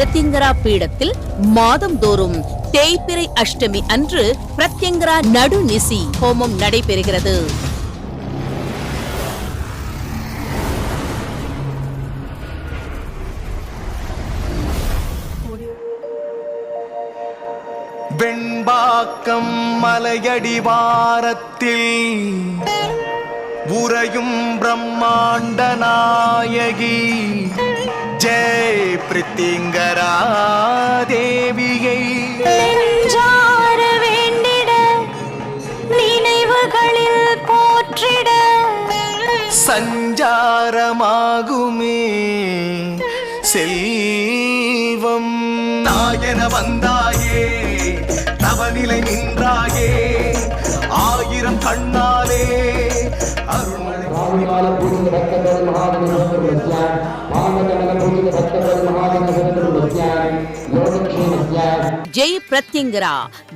பிரத்யங்கரா பீடத்தில் மாதந்தோறும் தேய்பிறை அஷ்டமி அன்று பிரத்யங்கரா நடுநிசி ஹோமம் நடைபெறுகிறது. வெண்பாக்கம் மலையடிவாரத்தில் உறையும் பிரம்மாண்ட நாயகி ஜெய் பிரித்திங்கரா தேவியை நெஞ்சார வேண்டிட நினைவுகளில் போற்றிட. சஞ்சாரமாகுமே செல்வம். தாயன வந்தாயே நவநிலை நின்றாயே ஆயிரம் கண்ணாலே அருள்மழை மால பூஜித பக்தர்கள் மகாதின சுதந்திரமத்தியாய் பாங்கதனக பக்தர்கள் மகாதின ஜெய் பிரத்யங்கரா.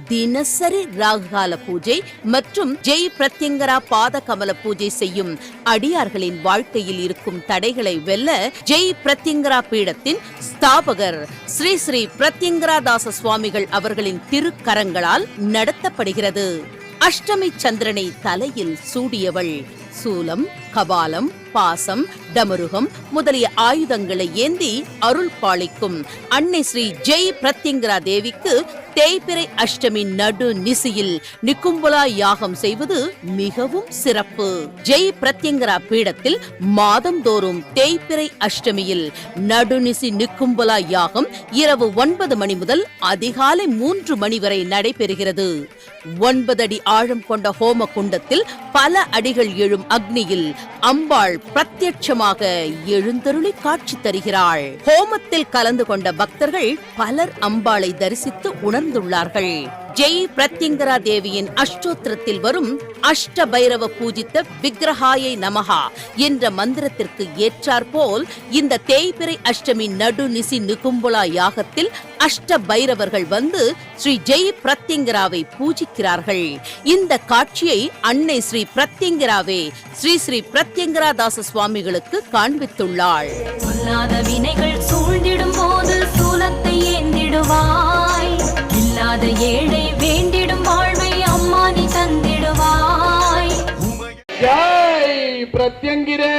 தினசரி ராகுகால பூஜை மற்றும் ஜெய் பிரத்யங்கரா பாத கமல பூஜை செய்யும் அடியார்களின் வாழ்க்கையில் இருக்கும் தடைகளை வெல்ல ஜெய் பிரத்யங்கரா பீடத்தின் ஸ்தாபகர் ஸ்ரீ ஸ்ரீ பிரத்யங்கரா தாச சுவாமிகள் அவர்களின் திருக்கரங்களால் நடத்தப்படுகிறது. அஷ்டமி சந்திரனை தலையில் சூடியவள் சூலம் கபாலம் பாசம் டமருகம் முதலிய ஆயுதங்களை ஏந்தி அருள் பாலிக்கும். அன்னை ஸ்ரீ ஜெய் பிரத்யங்கரா தேவிக்கு தேய்பிரை அஷ்டமி நடு நிசியில் நிக்கும்பலா யாகம் செய்வது மிகவும் சிறப்பு. ஜெய் பிரத்யங்கரா பீடத்தில் மாதந்தோறும் தேய்பிரை அஷ்டமியில் நடுநிசி நிக்கும்பலா யாகம் இரவு ஒன்பது மணி முதல் அதிகாலை மூன்று மணி வரை நடைபெறுகிறது. ஒன்பது அடி ஆழம் கொண்ட ஹோம குண்டத்தில் பல அடிகள் எழும் அக்னியில் அம்பாள் பிரத்யட்சமாக எழுந்தருளி காட்சி தருகிறாள். ஹோமத்தில் கலந்து கொண்ட பக்தர்கள் பலர் அம்பாளை தரிசித்து உணர்ந்துள்ளார்கள். ஜெய் பிரத்யங்கரா தேவியின் அஷ்டோத்திரத்தில் வரும் அஷ்ட பைரவ பூஜித்த விக்கிரஹாயை நமகா என்ற மந்திரத்திற்கு ஏற்றாற்போல் இந்த தேய்பிறை அஷ்டமி நடு நிசி நிகும்புலா யாகத்தில் அஷ்ட பைரவர்கள் வந்து ஸ்ரீ ஜெய் பிரத்யங்கராவை பூஜிக்கிறார்கள். இந்த காட்சியை அன்னை ஸ்ரீ பிரத்யங்கராவே ஸ்ரீ ஸ்ரீ பிரத்யங்கரா தாச சுவாமிகளுக்கு காண்பித்துள்ளாள். வினைகள் சூழ்ந்திடும் போது சூலத்தை ஏந்திடுவார். இல்லாத ஏழை வேண்டிடும் வாழ்வை அம்மா நீ தந்திடுவாய். ஜெய் பிரத்யங்கிரே.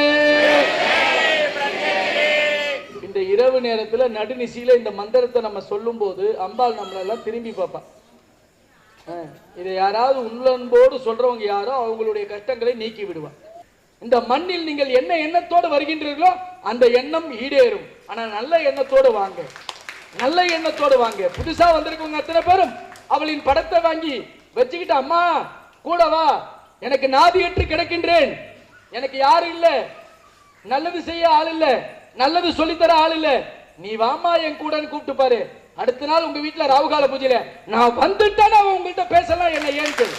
இந்த இரவு நேரத்துல நடுநிசியில இந்த மந்திரத்தை நம்ம சொல்லும்போது அம்பாள் நம்மளெல்லாம் திரும்பி பார்ப்பா. இதை யாராவது உள்ளன்போடு சொல்றவங்க யாரோ அவங்களுடைய கஷ்டங்களை நீக்கி விடுவார் இந்த மண்ணில் நீங்கள் என்ன எண்ணத்தோடு வருகின்றீர்களோ அந்த எண்ணம் ஈடேறும். ஆனா நல்ல எண்ணத்தோடு வாங்க. நல்ல எண்ணத்தோடு வாங்க. புதுசா வந்திருக்கவங்க அத்தனை பேரும் அவளின் படத்தை வாங்கி வச்சுக்கிட்டு அம்மா கூட வா. எனக்கு நாதியற்று கிடக்கின்றேன். எனக்கு யாரும் இல்ல. நல்லது செய்ய ஆள் இல்ல. நல்லது சொல்லித்தர ஆள் இல்ல. நீ வாமா என் கூடன்னு கூப்பிட்டு பாரு. அடுத்த நாள் உங்க வீட்டுல ராவுகால பூஜையில நான் வந்துட்டேன் அவன் உங்கள்கிட்ட பேசலாம் என்ன ஏன்னு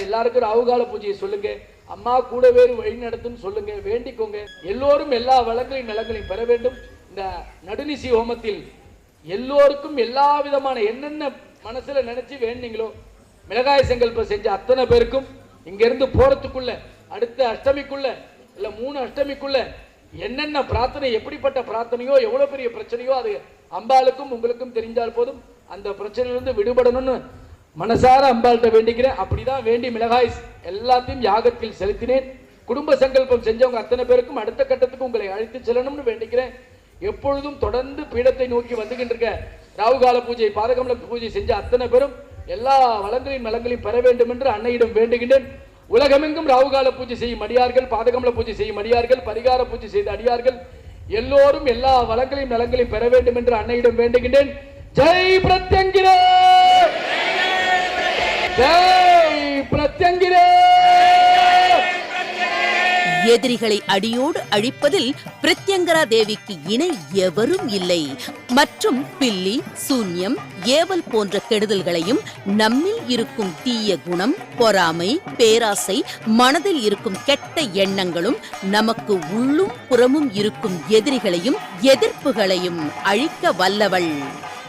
எல்லாருக்கும் ராவுகால பூஜையை சொல்லுங்க. அம்மா கூட வேறு வழி நடத்துன்னு சொல்லுங்க. வேண்டிக்கோங்க. எல்லோரும் எல்லா வளங்களையும் நலங்களையும் பெற வேண்டும். இந்த நடுநிசி ஹோமத்தில் எல்லோருக்கும் எல்லா விதமான என்னென்ன மனசுல நினைச்சு வேண்டிங்களோ மிளகாய் செங்கல்ப செஞ்ச அத்தனை பேருக்கும் இங்க இருந்து போறதுக்குள்ள அடுத்த அஷ்டமிக்குள்ள இல்ல மூணு அஷ்டமிக்குள்ள என்னென்ன பிரார்த்தனை எப்படிப்பட்ட பிரார்த்தனையோ எவ்வளவு பெரிய பிரச்சனையோ அது அம்பாளுக்கும் உங்களுக்கும் தெரிஞ்சால் போதும். அந்த பிரச்சனையிலிருந்து விடுபடணும்னு மனசார அம்பாள்கிட்ட வேண்டிக்கிறேன். அப்படிதான் வேண்டி மிளகாய் எல்லாத்தையும் யாகத்தில் செலுத்தினேன். குடும்ப சங்கல்பம் செஞ்சவங்க அத்தனை பேருக்கும் அடுத்த கட்டத்துக்கு உங்களை அழைத்து செல்லணும்னு வேண்டிக்கிறேன். எப்பொழுதும் தொடர்ந்து பீடத்தை நோக்கி வந்துகின்ற ராகுகால பூஜை பாதகமல பூஜை செஞ்ச அத்தனை பேரும் எல்லா வளங்களின் நலங்களையும் பெற வேண்டும் என்று அன்னையிடம் வேண்டுகின்றேன். உலகமெங்கும் ராகுகால பூஜை செய்யும் அடியார்கள் பாதகமல பூஜை செய்யும் அடியார்கள் பரிகார பூஜை செய்த அடியார்கள் எல்லோரும் எல்லா வளங்களையும் நலங்களையும் பெற வேண்டும் என்று அன்னையிடம் வேண்டுகின்றேன். ஜெய் பிரத்யங்கிரே! ஜெய் பிரத்யங்கிரே! எதிரிகளை அடியோடு அழிப்பதில் பிரத்யங்கரா தேவிக்கு இணை எவரும் இல்லை. மற்றும் பில்லி சூன்யம் ஏவல் போன்ற கெடுதல்களையும் நம்மில் இருக்கும் தீய குணம் பொறாமை பேராசை மனதில் இருக்கும் கெட்ட எண்ணங்களும் நமக்கு உள்ளும் புறமும் இருக்கும் எதிரிகளையும் எதிர்ப்புகளையும் அழிக்க வல்லவள்.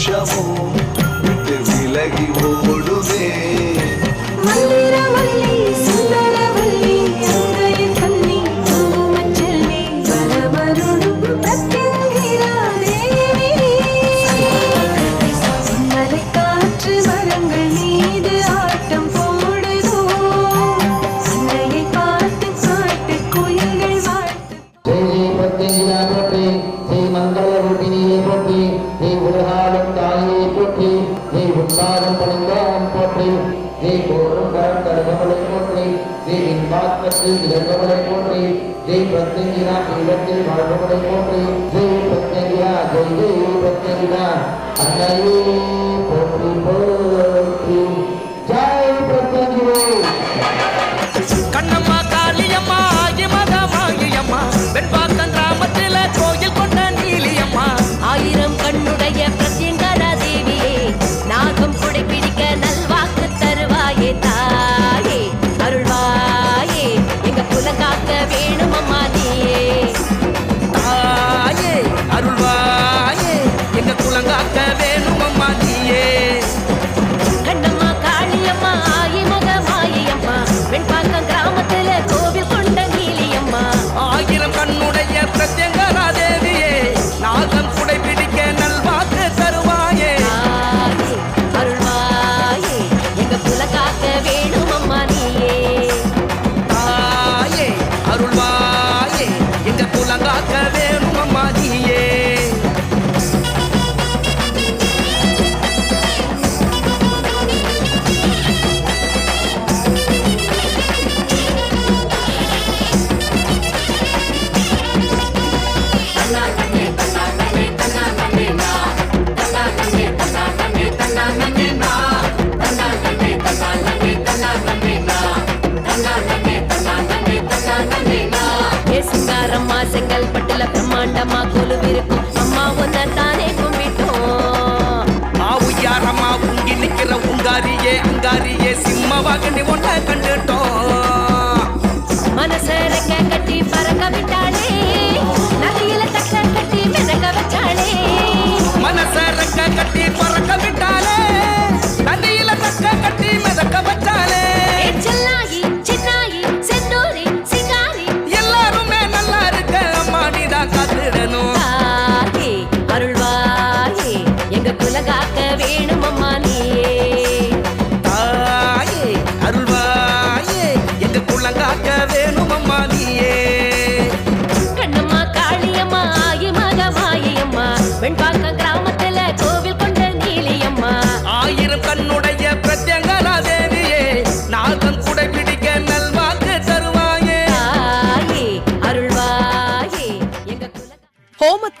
தோஷமும் விட்டு விலகி ஓடுவே மந்திரவல்லி சுந்தரவல்லி இன்பாத்மத்தில் இறங்கவளை போற்றி ஜெய் பத்மங்கிரா பீடத்தில் வாழ்பவளை போற்றி ஜெய் பத்மங்கிரா ஜெய் ஜெய் பத்மங்கிரா அன்னையே போற்றி போற்றி. பிரம்மாண்டமா கொலுவிருக்கும் அம்மா உன்னை தானே கும்பிட்டோம் ஆவுயாரம்மா உங்கி நிக்கிற உங்காரியே அங்காரியே சிம்மவாக நீ ஒன்ன கண்டுட்டோம்.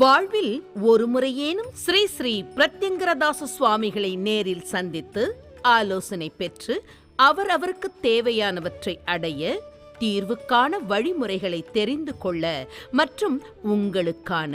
வாழ்வில் ஒரு முறையேனும் ஸ்ரீ ஸ்ரீ பிரத்யங்கரதாச சுவாமிகளை நேரில் சந்தித்து ஆலோசனை பெற்று அவர் அவருக்கு தேவையானவற்றை அடைய தீர்வுக்கான வழிமுறைகளை தெரிந்து கொள்ள மற்றும் உங்களுக்கான